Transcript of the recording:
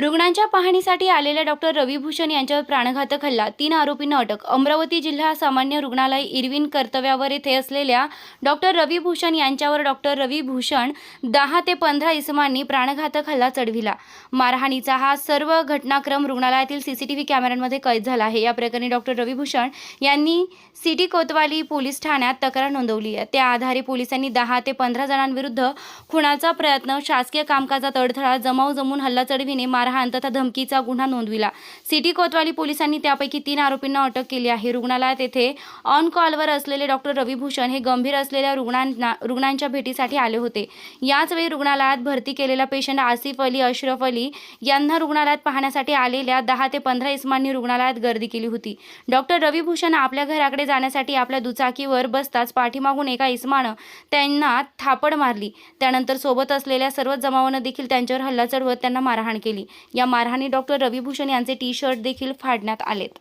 रुग्णांच्या पाहणीसाठी आलेल्या डॉक्टर रविभूषण यांच्यावर प्राणघातक हल्ला तीन आरोपींना अटक. अमरावती जिल्हा सामान्य रुग्णालय इरविन कर्तव्यावर येथे असलेल्या डॉक्टर रविभूषण यांच्यावर डॉक्टर रविभूषण दहा ते पंधरा इसमांनी प्राणघातक हल्ला चढविला. मारहाणीचा हा सर्व घटनाक्रम रुग्णालयातील सीसीटीव्ही कॅमेऱ्यांमध्ये कैद झाला आहे. या प्रकरणी डॉक्टर रविभूषण यांनी सिटी कोतवाली पोलीस ठाण्यात तक्रार नोंदवली आहे. त्या आधारे पोलिसांनी दहा ते पंधरा जणांविरुद्ध खुणाचा प्रयत्न शासकीय कामकाजात अडथळा जमाव जमून हल्ला चढविणे मारहाण तथा धमकीचा गुन्हा नोंदविला. सिटी कोतवाली पोलिसांनी त्यापैकी तीन आरोपींना अटक केली आहे. रुग्णालयात येथे ऑन कॉलवर असलेले डॉक्टर रविभूषण हे गंभीर असलेल्या रुग्णांना रुग्णांच्या भेटीसाठी आले होते. याचवेळी रुग्णालयात भरती केलेला पेशंट आसिफ अली अशरफ अली यांना रुग्णालयात पाहण्यासाठी आलेल्या दहा ते पंधरा इसमांनी रुग्णालयात गर्दी केली होती. डॉक्टर रविभूषण आपल्या घराकडे जाण्यासाठी आपल्या दुचाकीवर बसताच पाठीमागून एका इसमानं त्यांना थापड मारली. त्यानंतर सोबत असलेल्या सर्व जमावानं देखील त्यांच्यावर हल्ला चढवत त्यांना मारहाण केली. या मारहाणी डॉक्टर रविभूषण यांचे टी शर्ट देखील फाडण्यात आलेत.